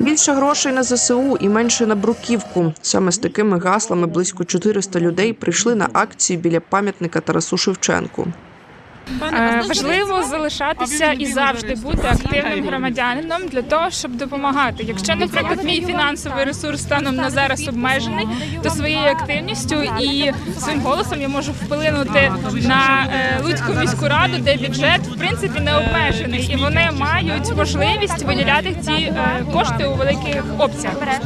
Більше грошей на ЗСУ і менше на бруківку. Саме з такими гаслами близько 400 людей прийшли на акцію біля пам'ятника Тарасу Шевченку. Е, Важливо залишатися і завжди бути активним громадянином для того, щоб допомагати. Якщо, наприклад, мій фінансовий ресурс станом на зараз обмежений, то своєю активністю і своїм голосом я можу вплинути на е, Луцьку міську раду, де бюджет в принципі не обмежений, і вони мають можливість виділяти ці е, кошти у великих обсягах.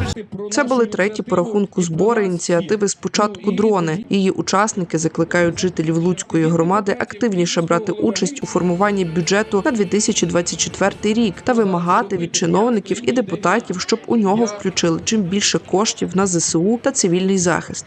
Це були треті по рахунку збори ініціативи «Спочатку дрони. Її учасники закликають жителів Луцької громади активніше брати участь у формуванні бюджету на 2024 рік та вимагати від чиновників і депутатів, щоб у нього включили чим більше коштів на ЗСУ та цивільний захист.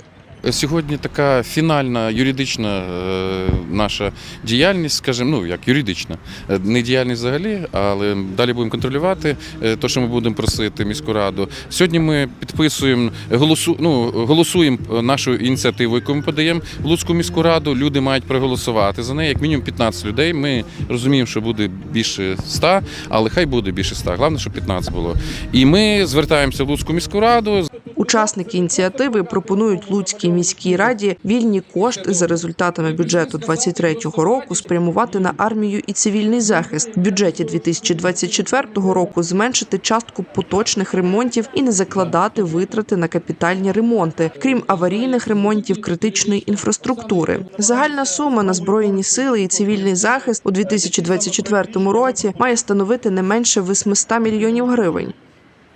Сьогодні така фінальна юридична е, наша діяльність, скажімо, ну як юридична, Е, не діяльність взагалі, але далі будемо контролювати е, те, що ми будемо просити міську раду. Сьогодні ми підписуємо, голосу, ну, голосуємо нашу ініціативу, яку ми подаємо в Луцьку міську раду. Люди мають проголосувати за неї, як мінімум 15 людей. Ми розуміємо, що буде більше 100, але хай буде більше 100. Головне, щоб 15 було. І ми звертаємося в Луцьку міську раду Учасники ініціативи пропонують Луцькій міській раді вільні кошти за результатами бюджету 23-го року спрямувати на армію і цивільний захист. В бюджеті 2024 року зменшити частку поточних ремонтів і не закладати витрати на капітальні ремонти, крім аварійних ремонтів критичної інфраструктури. Загальна сума на збройні сили і цивільний захист у 2024 році має становити не менше 800 мільйонів гривень.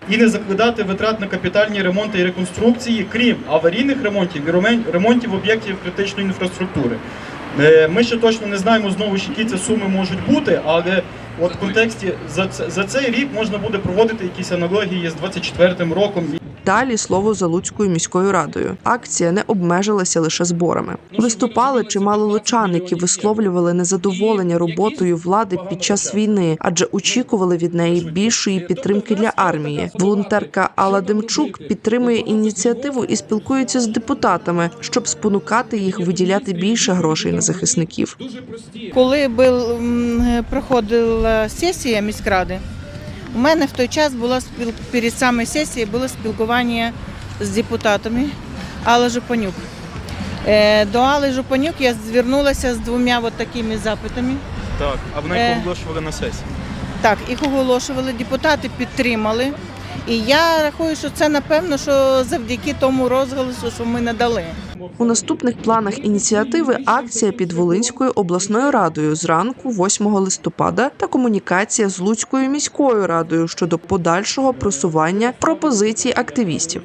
І не закладати витрат на капітальні ремонти і реконструкції, крім аварійних ремонтів і ремонтів об'єктів критичної інфраструктури. Е, Ми ще точно не знаємо знову ж, які ці суми можуть бути, але от в контексті за, за цей рік можна буде проводити якісь аналогії з 24 роком. Далі слово за Луцькою міською радою. Акція не обмежилася лише зборами. Виступали чимало лучан, які висловлювали незадоволення роботою влади під час війни, адже очікували від неї більшої підтримки для армії. Волонтерка Алла Демчук підтримує ініціативу і спілкується з депутатами, щоб спонукати їх виділяти більше грошей на захисників. Коли був, проходила сесія міськради, у мене в той час було спіл... перед самою сесією було спілкування з депутатами Алла Жупанюк. Е, До Алли Жупанюк я звернулася з двома от такими запитами. Так, а вони Е. оголошували на сесії. Так, їх оголошували, депутати підтримали. І я рахую, що це напевно, що завдяки тому розголосу, що ми надали. У наступних планах ініціативи акція під Волинською обласною радою зранку, 8 листопада, та комунікація з Луцькою міською радою щодо подальшого просування пропозицій активістів.